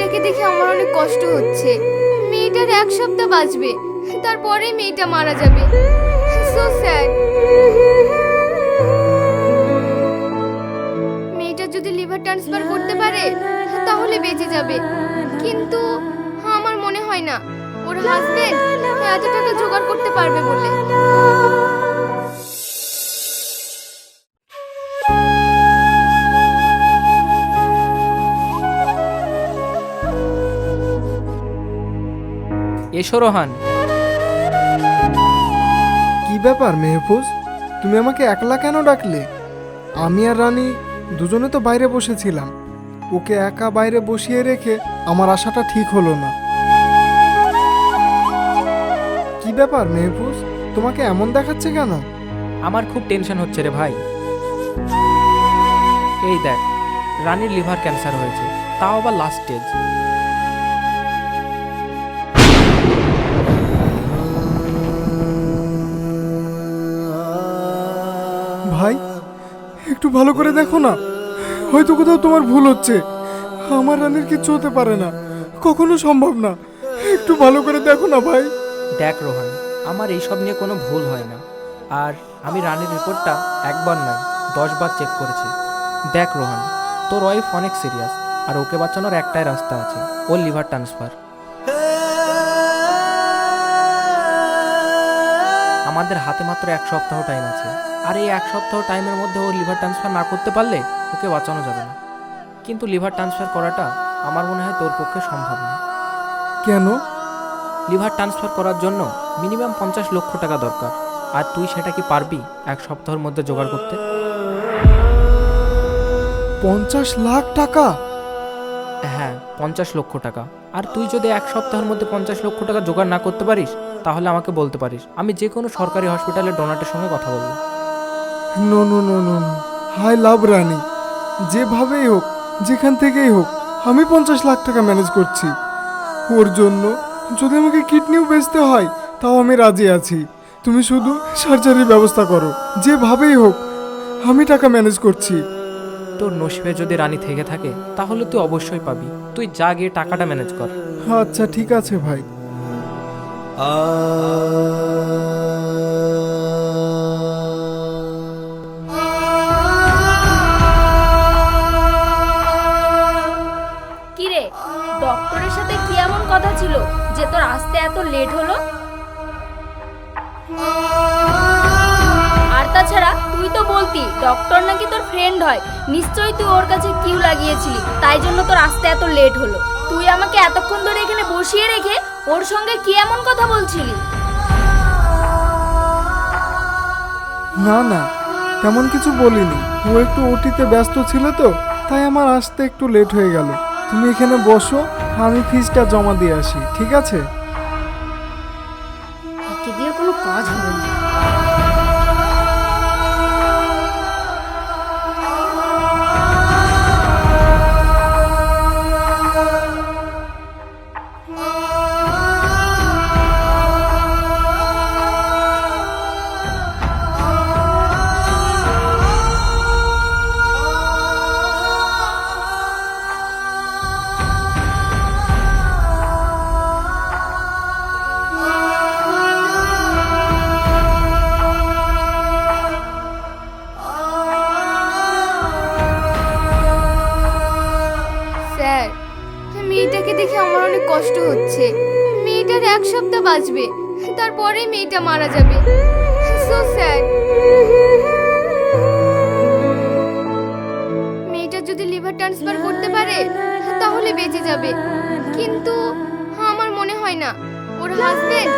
মেয়েটাকে দেখে আমার অনেক কষ্ট হচ্ছে। মেয়েটার এক সপ্তাহ বাঁচবে, তারপরে মেয়েটা মারা যাবে। সো স্যাড মেয়েটা যদি লিভার ট্রান্সফার করতে পারে, তাহলে বেঁচে যাবে। কিন্তু আমার মনে হয় না। ওর হাজবেন্ড এত টাকা জোগাড় করতে পারবে বলে। এসো রোহান। কি ব্যাপার মেহফুজ? তুমি আমাকে একলা কেন ডাকলে? আমি আর রানী দুজনে তো বাইরে বসেছিলাম। ওকে একা বাইরে বসিয়ে রেখে আমার আশাটা ঠিক হলো না। কি ব্যাপার মেহফুজ? তোমাকে এমন দেখাচ্ছে কেন? আমার খুব টেনশন হচ্ছে রে ভাই। এই দেখ রানীর লিভার ক্যান্সার হয়েছে তাও আবার লাস্ট স্টেজ একটু ভালো করে দেখো না। হয়তো কোথাও তোমার ভুল হচ্ছে। আমার রানীর কিচ্ছু হতে পারে না। কখনো সম্ভব না। একটু ভালো করে দেখো না ভাই। দেখ রোহান, আমার এইসব নিয়ে কোনো ভুল হয় না। আর আমি রানীর রিপোর্টটা একবার নয়, দশবার চেক করেছি। দেখ রোহান, তোর ওয়াইফ অনেক সিরিয়াস আর ওকে বাঁচানোর একটাই রাস্তা আছে, ওর লিভার ট্রান্সফার আমাদের হাতে মাত্র এক সপ্তাহ টাইম আছে। আর এই এক সপ্তাহ টাইমের মধ্যে ও লিভার ট্রান্সফার না করতে পারলে ওকে বাঁচানো যাবে না। কিন্তু লিভার ট্রান্সফার করাটা আমার মনে হয় তোর পক্ষে সম্ভব না। কেন? লিভার ট্রান্সফার করার জন্য মিনিমাম পঞ্চাশ লক্ষ টাকা দরকার। আর তুই সেটা কি পারবি এক সপ্তাহের মধ্যে জোগাড় করতে? পঞ্চাশ লাখ টাকা? হ্যাঁ পঞ্চাশ লক্ষ টাকা। আর তুই যদি এক সপ্তাহের মধ্যে পঞ্চাশ লক্ষ টাকা জোগাড় না করতে পারিস তাহলে আমাকে বলতে পারিস। আমি যে কোনো সরকারি হসপিটালের ডোনাটের সঙ্গে কথা বলব। No no no no no hi love রানী। যেভাবেই হোক যেখান থেকেই হোক আমি পঞ্চাশ লাখ টাকা ম্যানেজ করছি। ওর জন্য যদি আমাকে কিডনিও বেচতে হয় তাও আমি রাজি আছি। তুমি শুধু সার্জারির ব্যবস্থা করো। যেভাবেই হোক আমি টাকা ম্যানেজ করছি। তোর নসিবে যদি রানী থেকে থাকে তাহলে তুই অবশ্যই পাবি। তুই যা গিয়ে টাকাটা ম্যানেজ কর। আচ্ছা ঠিক আছে ভাই। কিরে, ডক্টরের সাথে কি এমন কথা ছিল যে তোর আসতে এত লেট হলো? আর তাছাড়া তুই তো বলতি, ডক্টর নাকি তোর ফ্রেন্ড হয়। নিশ্চয়ই তুই ওর কাছে কিউ লাগিয়েছিলি, তাই জন্য তোর আসতে এত লেট হলো। তুই আমাকে এতক্ষণ ধরে এখানে বসিয়ে রেখে ওর সঙ্গে কি এমন কথা বলছিলি? না না, তেমন কিছু বলিনি। ও একটু ওটিতে ব্যস্ত ছিল তো, তাই আমার আসতে একটু লেট হয়ে গেল। তুমি এখানে বসো, আমি ফিজটা জমা দিয়ে আসি, ঠিক আছে? বাঁচবে। তারপরে মেয়েটা মারা যাবে। মেয়েটা যদি লিভার ট্রান্সফার করতে পারে, তাহলে বেঁচে যাবে। কিন্তু আমার মনে হয় না। ওর হাজবেন্ড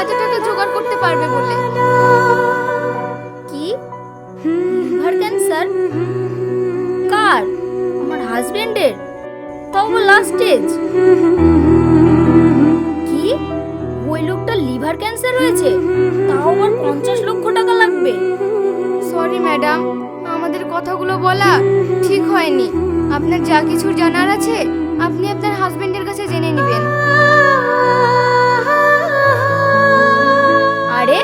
এত টাকা জোগাড় করতে পারবে বলে। কি? লিভার ক্যান্সার কার? আমার হাজবেন্ডের তাও লাস্ট স্টেজ লিভার ক্যান্সার হয়েছে? তাও আমার পঞ্চাশ লক্ষ টাকা লাগবে। সরি ম্যাডাম আমাদের কথাগুলো বলা ঠিক হয়নি। আপনার যা কিছু জানার আছে আপনি আপনার হাজবেন্ডের কাছে জেনে নেবেন। আরে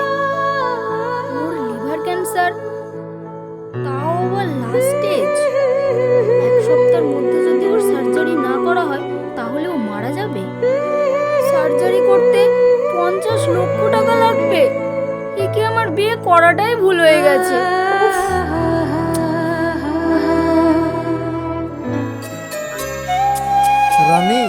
ওর লিভার ক্যান্সার তাও আবার লাস্ট স্টেজ এক সপ্তাহের মধ্যে যদি ওর সার্জারি না করা হয় তাহলে ও মারা যাবে? সার্জারি করতে আছে উফ। রানী?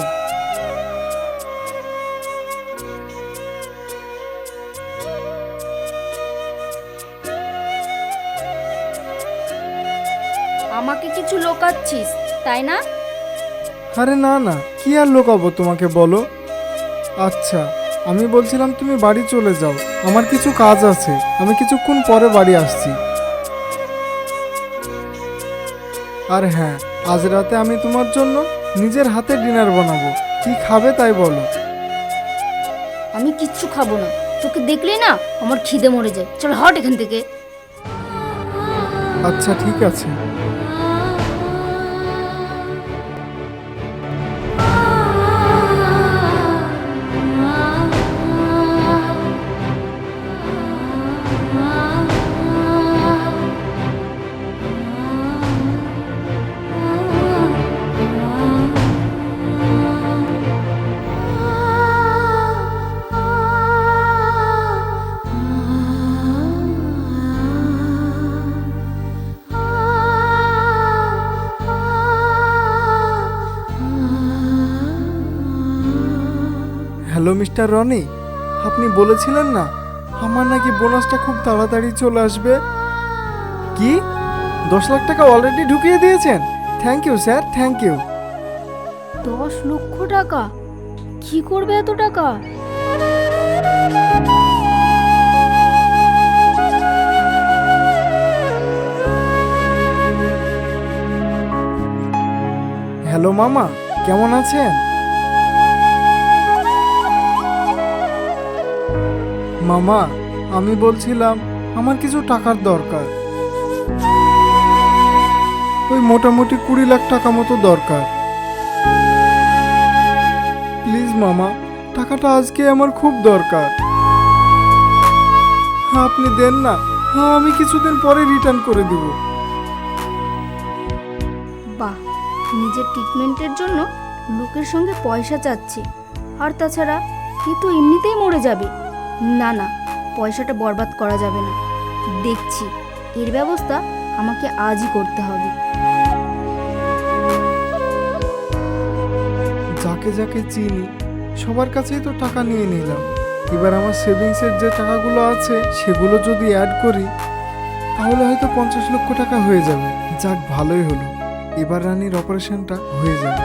আমাকে কিছু লোকাচ্ছিস তাই না? আরে না না কি আর লোকাবো তোমাকে বলো? আচ্ছা। আমি বলছিলাম তুমি বাড়ি চলে যাও। আমার কিছু কাজ আছে। আমি কিছুক্ষণ পরে বাড়ি আসছি। আর হ্যাঁ আজ রাতে আমি তোমার জন্য নিজের হাতে ডিনার বানাবো। কি খাবে তাই বলো। আমি কিচ্ছু খাব না। তোকে দেখলে না আমার খিদে মরে যায়। চল হট এখান থেকে। আচ্ছা ঠিক আছে। Hello mister Rony? আপনি বলেছিলেন না আমার নাকি বোনাসটা খুব তাড়াতাড়ি চলে আসবে। কি? দশ লাখ টাকা অলরেডি ঢুকিয়ে দিয়েছেন? Thank you sir thank you দশ লক্ষ টাকা? কি করবে এত টাকা? হ্যালো মামা কেমন আছেন? মামা, আমি বলছিলাম আমার কিছু টাকার দরকার। ওই মোটামুটি কুড়ি লাখ টাকা মতো দরকার। প্লিজ মামা, টাকাটা আজকে আমার খুব দরকার। হ্যাঁ আপনি দেন না। হ্যাঁ আমি কিছুদিন পরে রিটার্ন করে দিব। বাহ, নিজের ট্রিটমেন্টের জন্য লোকের সঙ্গে পয়সা চাচ্ছে। আর তাছাড়া এ তো এমনিতেই মরে যাবে। না না, পয়সাটা বরবাদ করা যাবে না। দেখছি, এর ব্যবস্থা আমাকে আজই করতে হবে। যাকে যাকে চিনি, সবার কাছেই তো টাকা নিয়ে নিলাম। এবার আমার সেভিংসের যে টাকাগুলো আছে, সেগুলো যদি অ্যাড করি, তাহলে হয়তো পঞ্চাশ লক্ষ টাকা হয়ে যাবে। যাক, ভালোই হলো। এবার রানীর অপারেশনটা হয়ে যাবে।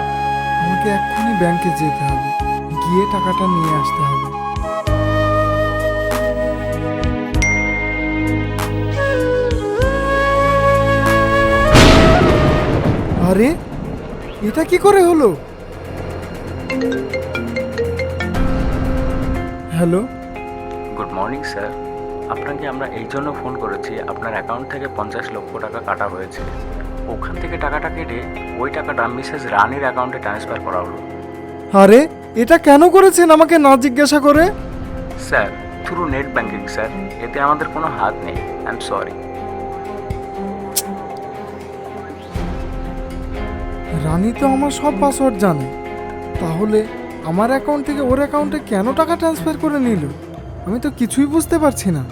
আমাকে এক্ষুনি ব্যাংকে যেতে হবে। গিয়ে টাকাটা নিয়ে আসতে হবে। আরে এটা কি করে হলো? হ্যালো? গুড মর্নিং স্যার আপনাকে আমরা এই জন্য ফোন করেছি আপনার অ্যাকাউন্ট থেকে পঞ্চাশ লক্ষ টাকা কাটা হয়েছে। ওখান থেকে টাকাটা কেটে ওই টাকাটা মিসেস রানীর অ্যাকাউন্টে ট্রান্সফার করা হলো। আরে এটা কেন করেছেন আমাকে না জিজ্ঞাসা করে? Sir through net banking sir এতে আমাদের কোনো হাত নেই। আই এম সরি রানী তো আমার সব পাসওয়ার্ড জানে। তাহলে আমার অ্যাকাউন্ট থেকে ওর অ্যাকাউন্টে কেন টাকা ট্রান্সফার করে নিল? আমি তো কিছুই বুঝতে পারছি না।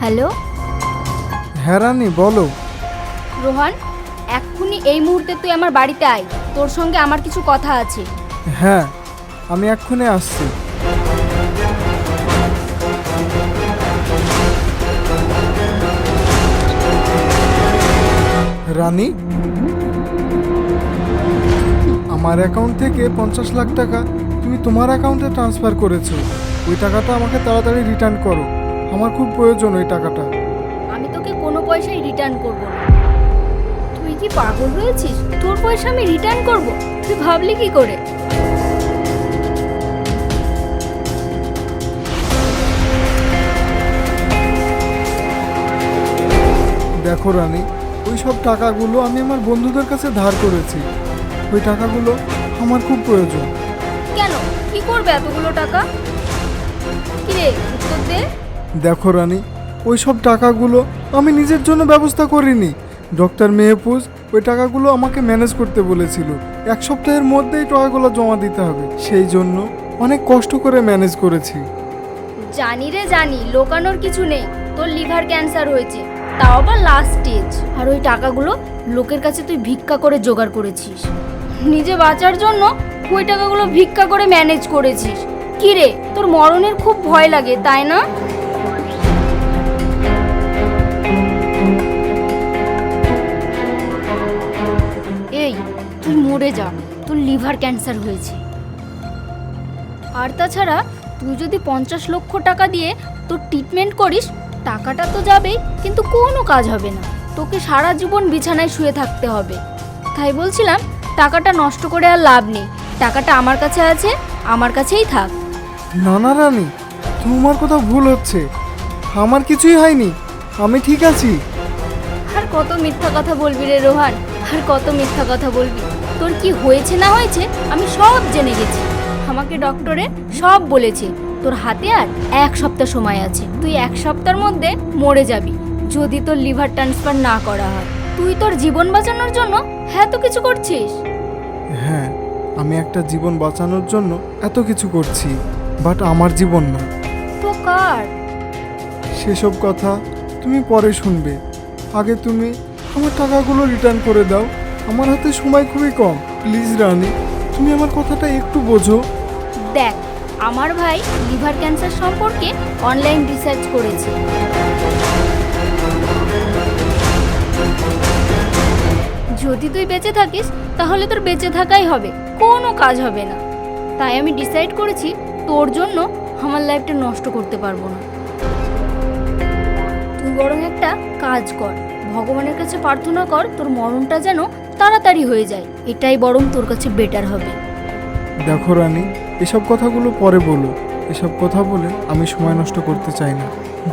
হ্যালো? হ্যাঁ রানী বলো। রোহান এক্ষুনি এই মুহূর্তে তুই আমার বাড়িতে আয়। তোর সঙ্গে আমার কিছু কথা আছে। হ্যাঁ। আমি এক্ষুনি আসছি। রানী? আমার অ্যাকাউন্ট থেকে পঞ্চাশ লাখ টাকা তুমি তোমার অ্যাকাউন্টে ট্রান্সফার করেছ। ওই টাকাটা আমাকে তাড়াতাড়ি রিটার্ন করো। আমার খুব প্রয়োজন ওই টাকাটা। আমি তোকে কোনো পয়সাই রিটার্ন করব না। তুই কি পাগল হয়েছিস? তোর পয়সা আমি রিটার্ন করব? তুই ভাবলি কি করে? দেখো রানী ওই সব টাকাগুলো আমি আমার বন্ধুদের কাছে ধার করেছি। ওই টাকাগুলো আমার খুব প্রয়োজন। কেন? কি করবে এতগুলো টাকা? কিরে উত্তর দে। দেখো রানী ওই সব টাকাগুলো আমি নিজের জন্য ব্যবস্থা করিনি। ডক্টর মেহফুজ ওই টাকাগুলো আমাকে ম্যানেজ করতে বলেছিল। এক সপ্তাহের মধ্যেই টাকাগুলো জমা দিতে হবে। সেই জন্য অনেক কষ্ট করে ম্যানেজ করেছি। জানি রে জানি লোকানোর কিছু নেই। তোর লিভার ক্যান্সার হয়েছে। তাও আবার লাস্ট স্টেজ আর ওই টাকাগুলো লোকের কাছে তুই ভিক্ষা করে জোগাড় করেছিস। নিজে বাঁচার জন্য ওই টাকাগুলো ভিক্ষা করে ম্যানেজ করেছিস। কি রে তোর মরণের খুব ভয় লাগে, তাই না? এই, তুই মরে যা, তোর লিভার ক্যান্সার হয়েছে। আর তাছাড়া তুই যদি পঞ্চাশ লক্ষ টাকা দিয়ে তোর ট্রিটমেন্ট করিস টাকাটা তো যাবেই কিন্তু কোনো কাজ হবে না। তোকে সারা জীবন বিছানায় শুয়ে থাকতে হবে। তাই বলছিলাম টাকাটা নষ্ট করে আর লাভ নেই। টাকাটা আমার কাছে আছে আমার কাছেই থাক। না না রানী তোমার কোথাও ভুল হচ্ছে। আমার কিছুই হয়নি। আমি ঠিক আছি। আর কত মিথ্যা কথা বলবি রে রোহান আর কত মিথ্যা কথা বলবি। তোর কি হয়েছে না হয়েছে আমি সব জেনে গেছি। আমাকে ডক্টরে সব বলেছে। তোর হাতে আর এক সপ্তাহ সময় আছে। তুই এক সপ্তাহের মধ্যে মরে যাবি। যদি তোর লিভার ট্রান্সফার না করা হয়। তুই তোর জীবন বাঁচানোর জন্য হ্যাঁ তো কিছু করছিস। হ্যাঁ আমি একটা জীবন বাঁচানোর জন্য এত কিছু করছি বাট আমার জীবন না। তো কার সেসব কথা তুমি পরে শুনবে। আগে তুমি আমার টাকাগুলো রিটার্ন করে দাও। আমার হাতে সময় খুবই কম। প্লিজ রানী তুমি আমার কথাটা একটু বোঝো। দেখ আমার ভাই লিভার ক্যান্সার সম্পর্কে অনলাইন রিসার্চ করেছে। যদি তুই বেঁচে থাকিস, তাহলে তোর বেঁচে থাকাই হবে, কোনো কাজ হবে না। তাই আমি ডিসাইড করেছি, তোর জন্য আমার লাইফটা নষ্ট করতে পারব না। তুই বরং একটা কাজ কর, ভগবানের কাছে প্রার্থনা কর, তোর মরণটা যেন তাড়াতাড়ি হয়ে যায়, এটাই বরং তোর কাছে বেটার হবে। দেখো রানী, এসব কথাগুলো পরে বলো। এসব কথা বলে আমি সময় নষ্ট করতে চাই না।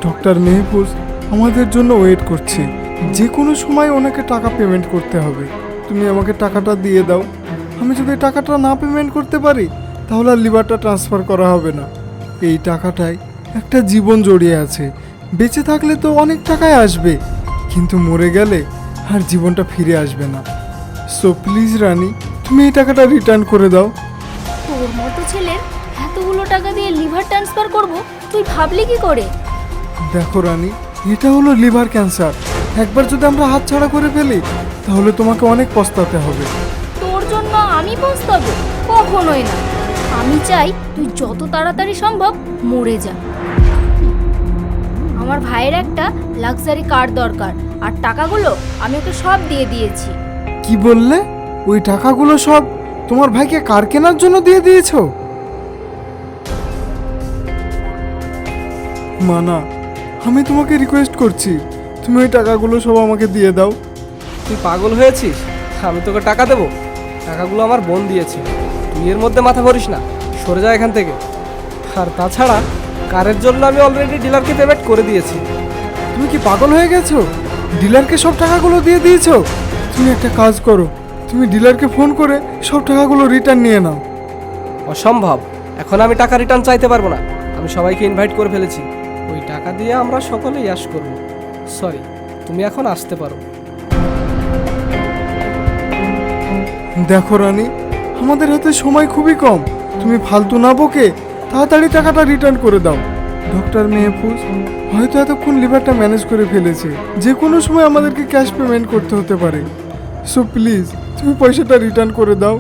ডক্টর মেহফুজ আমাদের জন্য ওয়েট করছে। যে কোনো সময় ওনাকে টাকা পেমেন্ট করতে হবে। তুমি আমাকে টাকাটা দিয়ে দাও। আমি যদি টাকাটা না পেমেন্ট করতে পারি, তাহলে আর লিভারটা ট্রান্সফার করা হবে না। এই টাকাটায় একটা জীবন জড়িয়ে আছে। বেঁচে থাকলে তো অনেক টাকায় আসবে। কিন্তু মরে গেলে আর জীবনটা ফিরে আসবে না। সো প্লিজ রানী, তুমি এই টাকাটা রিটার্ন করে দাও। তোর মতো ছেলের এতগুলো টাকা দিয়ে লিভার ট্রান্সফার করব তুই ভাবলি কি করে? দেখো রানী এটা হলো লিভার ক্যান্সার। একবার যদি আমরা হাত ছাড়া করে ফেলি তাহলে তোমাকে অনেক পস্তাতে হবে। তোর জন্য আমি পস্তাবো? কখনোই না। আমি চাই তুই যত তাড়াতাড়ি সম্ভব মরে যা। আমার ভাইয়ের একটা লাক্সারি কার দরকার আর টাকাগুলো আমি ওকে সব দিয়ে দিয়েছি। কি বললে? ওই টাকাগুলো সব তোমার ভাইকে কার কেনার জন্য দিয়ে দিয়েছ? মানা আমি তোমাকে রিকোয়েস্ট করছি। তুমি ওই টাকাগুলো সব আমাকে দিয়ে দাও। তুই পাগল হয়েছিস? আমি তোকে টাকা দেবো। টাকাগুলো আমার বোন দিয়েছে। তুই এর মধ্যে মাথা ভরিস না। সরে যা এখান থেকে। আর তাছাড়া কারের জন্য আমি অলরেডি ডিলারকে পেমেন্ট করে দিয়েছি। তুমি কি পাগল হয়ে গেছো? ডিলারকে সব টাকাগুলো দিয়ে দিয়েছ? তুমি একটা কাজ করো। তুমি ডিলারকে ফোন করে সব টাকাগুলো রিটার্ন নিয়ে নাও। অসম্ভব। এখন আমি টাকা রিটার্ন চাইতে পারব না। আমি সবাইকে ইনভাইট করে ফেলেছি। ওই টাকা দিয়ে আমরা সকলেই ইয়াস করব। সরি তুমি এখন আসতে পারো। দেখো রানী আমাদের হাতে সময় খুবই কম। তুমি ফালতু না বকে তাড়াতাড়ি টাকাটা রিটার্ন করে দাও। ডক্টর মেহফুজ হয়তো এতক্ষণ লিভারটা ম্যানেজ করে ফেলেছে। যে কোনো সময় আমাদেরকে ক্যাশ পেমেন্ট করতে হতে পারে। সো প্লিজ, তুমি পয়সাটা রিটার্ন করে দাও।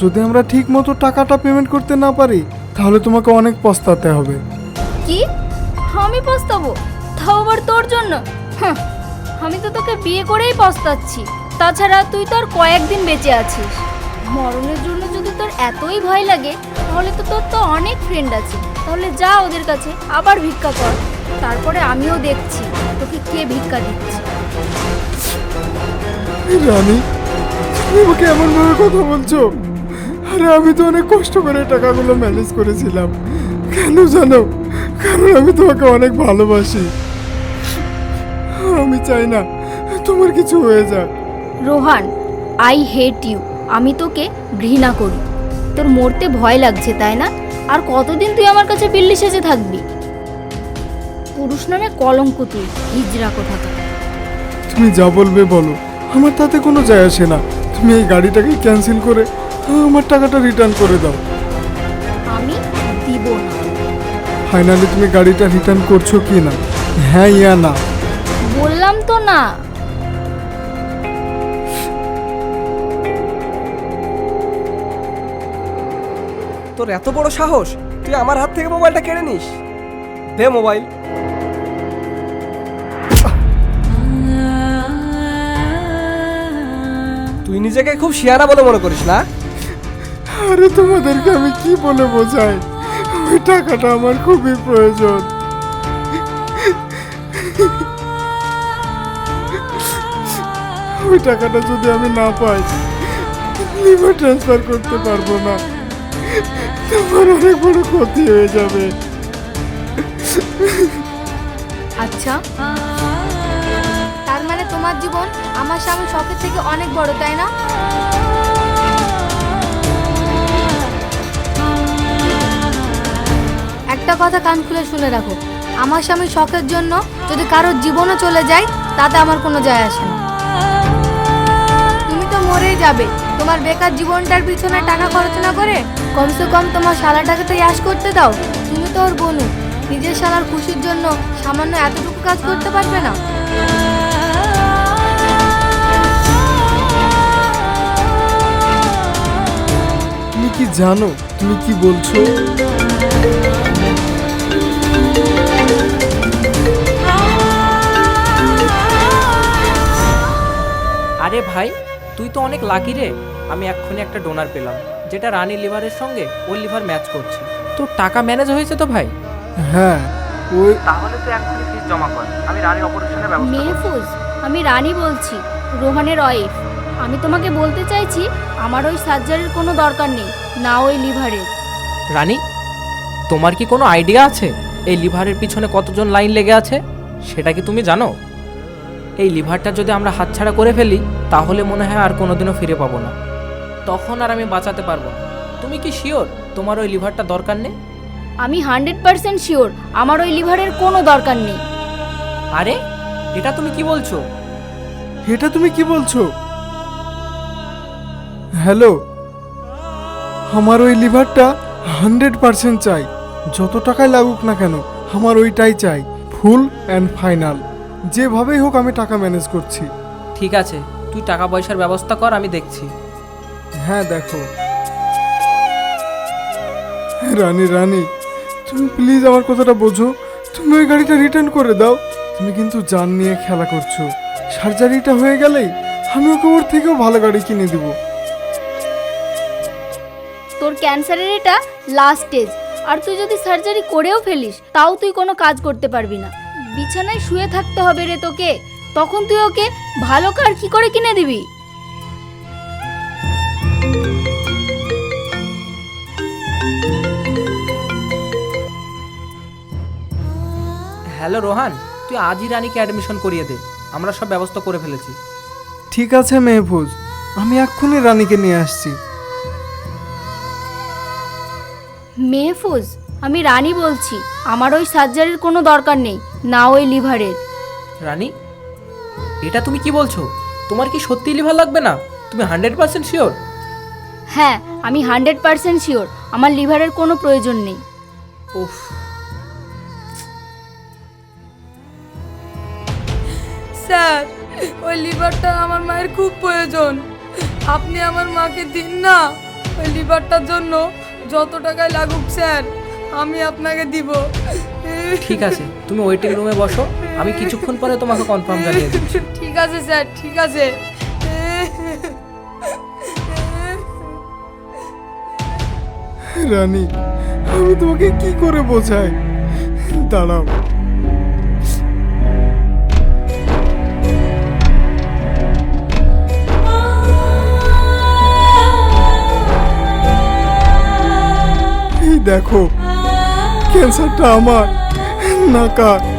যদি আমরা ঠিক মতো টাকাটা পেমেন্ট করতে না পারি, তাহলে তোমাকে অনেক পস্তাতে হবে। কি? আমি পস্তাবো? তাও আবার তোর জন্য? আমি তো তোকে বিয়ে করেই পস্তাচ্ছি। তাছাড়া তুই তো আর কয়েকদিন বেঁচে আছিস। মরণের জন্য যদি তোর এতই ভয় লাগে, তাহলে তো তোর তো অনেক ফ্রেন্ড আছে। তাহলে যা ওদের কাছে, আবার ভিক্ষা কর। তারপরে আমিও দেখছি তোকে কে ভিক্ষা দিচ্ছে। রানী তুমি আমাকে এমনভাবে কথা বলছো? আরে আমি তো অনেক কষ্ট করে টাকাগুলো ম্যানেজ করেছিলাম। কেন জানো? কারণ আমি তোমাকে অনেক ভালোবাসি। আমি চাই না তোমার কিছু হয়ে যাক। রোহান আই হেট ইউ আমি তোকে ঘৃণা করি। তোর মরতে ভয় লাগছে তাই না? আর কতদিন তুই আমার কাছে বিল্লি সেজে থাকবি? পুরুষ নামে কলঙ্ক তুই হিজড়া কোথাকার তুমি যা বলবে বলো। আমার তাতে কোনো যায় আসে না। তুমি এই গাড়িটাকে ক্যান্সেল করে আমার টাকাটা রিটার্ন করে দাও। আমি দিব না। ফাইনালি তুমি গাড়িটা রিটার্ন করছ কি না? হ্যাঁ ইয়া না। বললাম তো না। তোর এত বড় সাহস? তুই আমার হাত থেকে মোবাইলটা কেড়ে নিস। দে মোবাইল। নিজেকে খুব শিয়ানা বলে মনে করিস না? আরে তোমাদেরকে আমি কি বলে বোঝাই? ওই টাকাটা আমার খুবই প্রয়োজন। ওই টাকাটা যদি আমি না পাই লিভার ট্রান্সফার করতে পারব না। তোমার অনেক বড় ক্ষতি হয়ে যাবে। আচ্ছা। তার মানে তোমার জীবন আমার স্বামী শখের থেকে অনেক বড়, তাই না? একটা কথা কান খুলে শুনে রাখো, আমার স্বামী শখের জন্য যদি কারোর জীবনও চলে যায়, তাতে আমার কোনো যায় আসে না। তুমি তো মরেই যাবে, তোমার বেকার জীবনটার পিছনে টাকা খরচ না করে কমসে কম তোমার শালাটাকে তো ইয়াস করতে দাও। তুমি তো ওর বনু, নিজের শালার খুশির জন্য সামান্য এতটুকু কাজ করতে পারবে না। জানো তুমি কি বলছো? আরে ভাই তুই তো অনেক লাকি রে। আমি এক্ষুনি একটা ডোনার পেলাম যেটা রানী লিভারের সঙ্গে ওর লিভার ম্যাচ করছে। তো টাকা ম্যানেজ হয়েছে তো ভাই? হ্যাঁ ওই তাহলে তো এক্ষুনি ফিস জমা কর আমি রানীর অপারেশনের ব্যবস্থা মেহফুজ আমি রানী বলছি রোহানের ওয়াইফ আমি তোমাকে বলতে চাইছি আমার ওই সার্জারির কোনো দরকার নেই না ওই লিভারের রানী তোমার কি কোনো আইডিয়া আছে? এই লিভারের পিছনে কতজন লাইন লেগে আছে? সেটা কি তুমি জানো? এই লিভারটা যদি আমরা হাতছাড়া করে ফেলি তাহলে মনে হয় আর কোনোদিনও ফিরে পাবো না। তখন আর আমি বাঁচাতে পারব না। তুমি কি শিওর তোমার ওই লিভারটা দরকার নেই? আমি হান্ড্রেড পার্সেন্ট শিওর আমার ওই লিভারের কোনো দরকার নেই। আরে এটা তুমি কি বলছো? এটা তুমি কি বলছো? হ্যালো আমার ওই লিভারটা হান্ড্রেড পার্সেন্ট চাই। যত টাকায় লাগুক না কেন আমার ওইটাই চাই ফুল অ্যান্ড ফাইনাল। যেভাবেই হোক আমি টাকা ম্যানেজ করছি। ঠিক আছে তুই টাকা পয়সার ব্যবস্থা কর আমি দেখছি। হ্যাঁ দেখো। রানী রানী তুমি প্লিজ আমার কথাটা বোঝো। তুমি ওই গাড়িটা রিটার্ন করে দাও। তুমি কিন্তু জান নিয়ে খেলা করছ। সার্জারিটা হয়ে গেলেই আমি ওকে ওর থেকেও ভালো গাড়ি কিনে দেবো। তোর ক্যান্সারের এটা লাস্ট স্টেজ আর তুই যদি সার্জারি করেও ফেলিস তাও তুই কোনো কাজ করতে পারবি না। বিছানায় শুয়ে থাকতে হবে রে তোকে। তখন তুই ওকে ভালো কার কি করে কিনে দিবি? হ্যালো রোহান তুই আজই রানীকে অ্যাডমিশন করিয়ে দে। আমরা সব ব্যবস্থা করে ফেলেছি। ঠিক আছে মেহফুজ আমি এক্ষুনি রানীকে নিয়ে আসছি। মেহফুজ আমি রানী বলছি আমার ওই সার্জারির কোনো দরকার নেই না ওই লিভারের। রানী এটা তুমি কি বলছো? তোমার কি সত্যি লিভার লাগবে না? তুমি হান্ড্রেড পার্সেন্ট শিওর? হ্যাঁ আমি হান্ড্রেড পার্সেন্ট শিওর আমার লিভারের কোনো প্রয়োজন নেই। উফ। স্যার ওই লিভারটা আমার মায়ের খুব প্রয়োজন। আপনি আমার মাকে দিন না ওই লিভারটার জন্য যত টাকায় লাগুক স্যার আমি আপনাকে দিব। ঠিক আছে তুমি ওয়েটিং রুমে বসো। আমি কিছুক্ষণ পরে তোমাকে কনফার্ম জানিয়ে দিচ্ছি। ঠিক আছে স্যার ঠিক আছে। রানী আমি তোমাকে কি করে বোঝাই? দাঁড়াও। দেখো। ক্যান্সারটা আমার না কার।